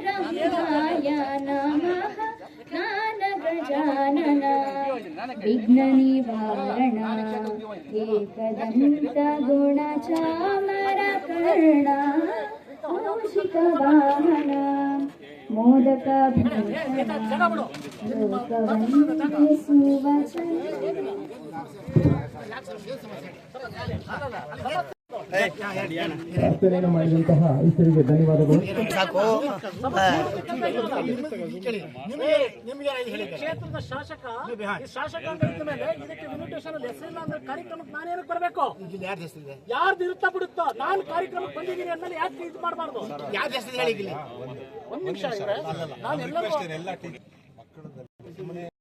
वीरभद्राय नमः ज्ञानगजानन विघ्ननिवारण एकदन्तगुणचामरकर्ण कौशिकवाहन मोदकभूषण लोकवन्दे सुवचन ಪ್ರಾರ್ಥನೆಯನ್ನು ಮಾಡಿದಂತಹ ಈಶ್ವರಿಗೆ ಧನ್ಯವಾದಗಳು. ಕ್ಷೇತ್ರದ ಶಾಸಕ ಈ ಶಾಸಕ ಅಂತ ಇದ್ದ ಮೇಲೆ ಇದಕ್ಕೆ ಇನ್ವಿಟೇಷನ್ ಹೆಸರಿಲ್ಲ ಅಂದ್ರೆ ಕಾರ್ಯಕ್ರಮಕ್ಕೆ ನಾನೇನಕ್ಕೆ ಬರಬೇಕು? ಯಾರ್ದು ಇರುತ್ತಾ ಬಿಡುತ್ತೋ? ನಾನು ಕಾರ್ಯಕ್ರಮ ಬಂದಿದ್ದೀನಿ ಅಂದ್ಮೇಲೆ ಯಾಕೆ ಇದು ಮಾಡಬಾರ್ದು? ಯಾವ್ದು ಹೆಸರು ಹೇಳಿಗಿಲ್ಲ ಒಂದ್ ನಿಮಿಷ. ನಾನು ಎಲ್ಲರಿಗೂ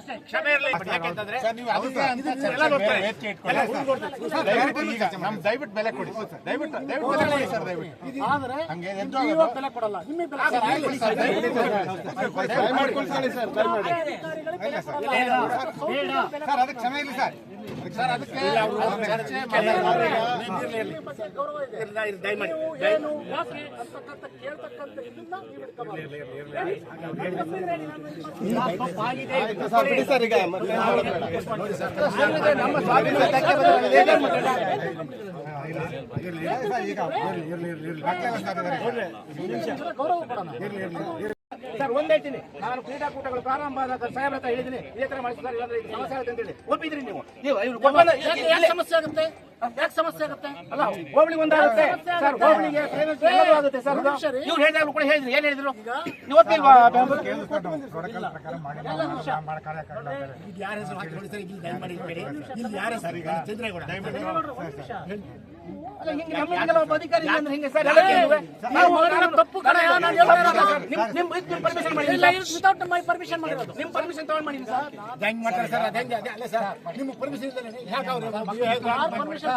ಸರ್ ಕ್ಷಮೆ ಇರಲಿ ಯಾಕೆಂತಂದ್ರೆ ಈಗ. ನಮ್ ದಯವಿಟ್ಟು ಬೆಲೆ ಕೊಡಿ ದಯವಿಟ್ಟು ದಯವಿಟ್ಟು ಬೆಲೆ ಕೊಡಿ ಸರ್ ದಯವಿಟ್ಟು ಆದ್ರೆ ನೀವು ಬೆಲೆ ಕೊಡಲ್ಲ ನಿಮಗೆ ಬೆಲೆ ಸರ್ ಅದಕ್ಕೆ ಕ್ಷಮೆ ಇಲ್ಲ ಸರ್ ಸರ್ ಅದಕ್ಕೆ ಚರ್ಚೆ ದಯಮಾಡಿ ಕೇಳ್ತಕ್ಕಂಥ ಇದನ್ನ ಸರ್ ಒಂದ್ ಹೇಳ್ತೀನಿ. ನಾನು ಕ್ರೀಡಾಕೂಟಗಳು ಪ್ರಾರಂಭ ಆದಾಗ ಸಾಹೇಬ್ರ ಹತ್ರ ಹೇಳಿದ್ದೀನಿ ಇದೇ ತರ ಮಾಡಿಸ್ತಾರೆ ಇಲ್ಲಾಂದ್ರೆ ಸಮಸ್ಯೆ ಆಗುತ್ತೆ ಅಂತ ಹೇಳಿ. ಒಪ್ಪಿದ್ರಿ ನೀವು? ನೀವು ಸಮಸ್ಯೆ ಆಗುತ್ತೆ? ಯಾಕೆ ಸಮಸ್ಯೆ ಆಗುತ್ತೆ? ಅಲ್ಲ ಹೋಬಳಿ ಒಂದಾಗುತ್ತೆ ಸರ್. ಹೋಬಳಿಗೆ ಆಗುತ್ತೆ ಸರ್. ಇವ್ರು ಹೇಳಿದ್ರು ಕೂಡ ಹೇಳಿದ್ರು. ಏನ್ ಹೇಳಿದ್ರು? ಕಾರ್ಯಕ್ರಮ ಯಾರ ಹೆಸರು ಹಾಕಿ ನೋಡಿ ಸರ್ ಇಲ್ಲಿ ದಯಮಾಡಿ ಇಟ್ಬೇಡಿ. ಇಲ್ಲಿ ಯಾರ ಹೆಸರು ಈಗ ಚಂದ್ರೇಗೌಡ ಅಲ್ಲ, ಹಿಂಗೆ ಅಧಿಕಾರಿ ಅಂದ್ರೆ ಹಿಂಗೆ ಸರ್. ತಪ್ಪು ಕಣ ನಾನು ಎಲ್ಲ ನಿಮ್ ನಿಮ್ ನಿಮ್ ಪರ್ಮಿಷನ್ ಮಾಡಿ ಇಲ್ಲ ವಿತೌಟ್ ಮೈ ಪರ್ಮಿಷನ್ ಮಾಡಿರೋದು. ನಿಮ್ ಪರ್ಮಿಷನ್ ತಗೊಂಡ್ ಮಾಡಿ ಸರ್ ಹೆಂಗ್ ಮಾಡ್ತಾರೆ ಸರ್? ಅದ್ ಹೆಂಗೆ? ಅಲ್ಲ ಸರ್ ನಿಮ್ಮ ಪರ್ಮಿಷನ್ ಅವ್ರು ಪರ್ಮಿಷನ್